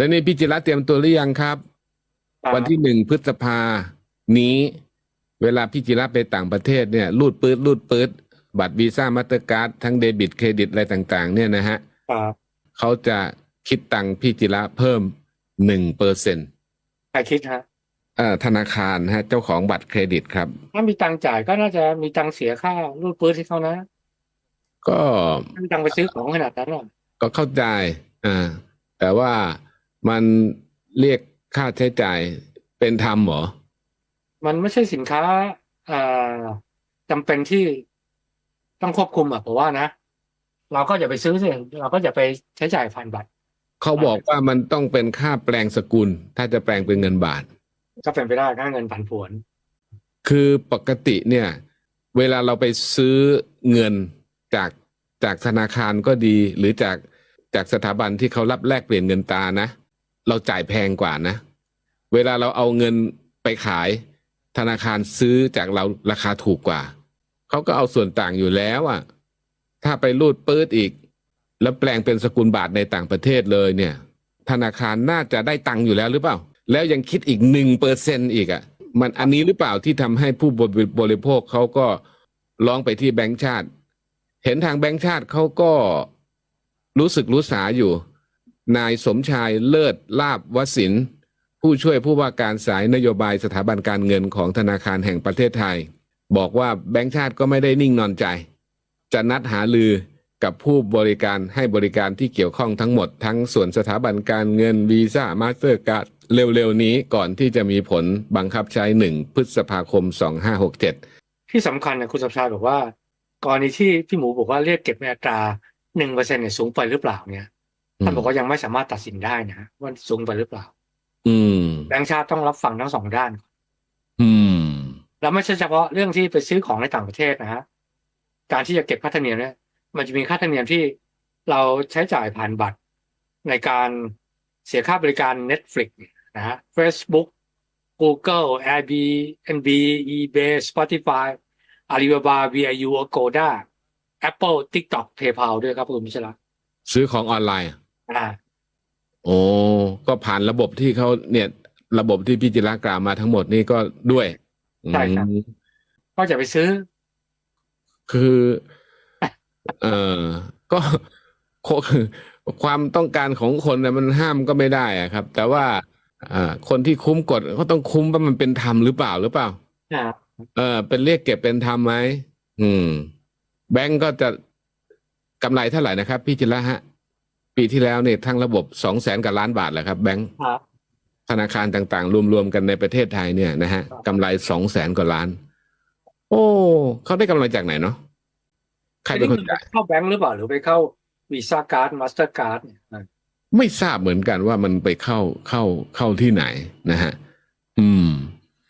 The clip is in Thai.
แล้วนี่พี่จิระเตรียมตัวหรือยังครับครับ วันที่หนึ่งพฤษภานี้ เวลาพี่จิระไปต่างประเทศเนี่ยรูดปืดรูดปืดบัตรวีซ่ามาสเตอร์การ์ดทั้งเดบิตเครดิตอะไรต่าง ๆ เนี่ยนะฮะครับเขาจะคิดตังค์พี่จิระเพิ่มหนึ่งเปอร์เซ็นต์ใครคิดฮะธนาคารฮะ เจ้าของบัตรเครดิตครับ ถ้ามีตังค์จ่ายก็น่าจะมีตังค์เสียค่ารูดปื้ดให้เขานะ ก็ถ้ามีตังค์ไปซื้อของขนาดนั้นหรอกก็เข้าใจอ่าแต่ว่า มันเรียกค่าใช้จ่ายเป็นธรรมเหรอ มันไม่ใช่สินค้าเอ่อจำเป็นที่ต้องควบคุมอะผมว่านะ เราก็อย่าไปซื้อสิเราก็อย่าไปใช้จ่ายผ่านบัตรเขาบอกว่ามันต้องเป็นค่าแปลงสกุล ถ้าจะแปลงเป็นเงินบาท ก็เป็นไปได้ค่าเงินผันผวน คือปกติเนี่ย เวลาเราไปซื้อเงินจากจากธนาคารก็ดี หรือจากจากสถาบันที่เขารับแลกเปลี่ยนเงินตรานะ เราจ่ายแพงกว่านะ เวลาเราเอาเงินไปขาย ธนาคารซื้อจากเราราคาถูกกว่า เขาก็เอาส่วนต่างอยู่แล้วอะ ถ้าไปรูดปื๊ดอีก แล้วแปลงเป็นสกุลบาทในต่างประเทศเลยเนี่ย ธนาคารน่าจะได้ตังค์อยู่แล้วหรือเปล่า แล้วยังคิดอีกหนึ่งเปอร์เซ็นอีกอะ มันอันนี้หรือเปล่าที่ทำให้ผู้บริโภคเขาก็ร้องไปที่แบงก์ชาติ เห็นทางแบงก์ชาติเขาก็รู้สึกรู้สาอยู่ นายสมชายเลิศลาบวสิน ผู้ช่วยผู้ว่าการสายนโยบายสถาบันการเงินของธนาคารแห่งประเทศไทย บอกว่าแบงก์ชาติก็ไม่ได้นิ่งนอนใจ จะนัดหาลือกับผู้บริการให้บริการที่เกี่ยวข้องทั้งหมด ทั้งส่วนสถาบันการเงินวีซ่ามาสเตอร์การ์ดเร็วๆนี้ก่อนที่จะมีผลบังคับใช้หนึ่งพฤษภาคม 2567 ที่สำคัญนะคุณสมชายบอกว่ากรณีที่พี่หมูบอกว่าเรียกเก็บในอัตราหนึ่งเปอร์เซ็นเนี่ยสูงไปหรือเปล่าเนี่ย ท่านบอกว่ายังไม่สามารถตัดสินได้นะว่าสูงไปหรือเปล่า อืมแบงก์ชาติต้องรับฟังทั้งสองด้าน อืม แล้วไม่ใช่เฉพาะเรื่องที่ไปซื้อของในต่างประเทศนะฮะการที่จะเก็บค่าธรรมเนียมเนี่ยมันจะมีค่าธรรมเนียมที่เราใช้จ่ายผ่านบัตร ในการเสียค่าบริการ Netflix นะฮะ Facebook Google Airbnb eBay Spotify Alibaba VIU Agoda Apple TikTok PayPal ด้วยครับคุณมิชลาซื้อของออนไลน์ อ่า โอ้ก็ผ่านระบบที่เขาเนี่ย ระบบที่พี่จิระกล่าวมาทั้งหมดนี่ก็ด้วยใช่ครับ อืมก็จะไปซื้อ คือ เอ่อก็โคความต้องการของคนนะมันห้ามก็ไม่ได้อะครับ แต่ว่าอ่าคนที่คุ้มกฎเขาต้องคุ้มว่ามันเป็นธรรมหรือเปล่าหรือเปล่า อ่า เออเป็นเรียกเก็บเป็นธรรมไหมอืม แบงก์ก็จะกำไรเท่าไหร่นะครับ พี่จิระฮะ ปีที่แล้วเนี่ยทั้งระบบสองแสนกว่าล้านบาทแหละครับแบงก์ครับ ธนาคารต่างๆ รวมๆกันในประเทศไทยเนี่ยนะฮะกำไรสองแสนกว่าล้าน โอ้เขาได้กำไรจากไหนเนาะใครเป็นคนจ่ายเข้าแบงค์หรือเปล่าหรือไปเข้าวีซ่าการ์ดมาสเตอร์การ์ดเนี่ยอ่าไม่ทราบเหมือนกันว่ามันไปเข้าเข้าเข้าที่ไหนนะฮะ อืม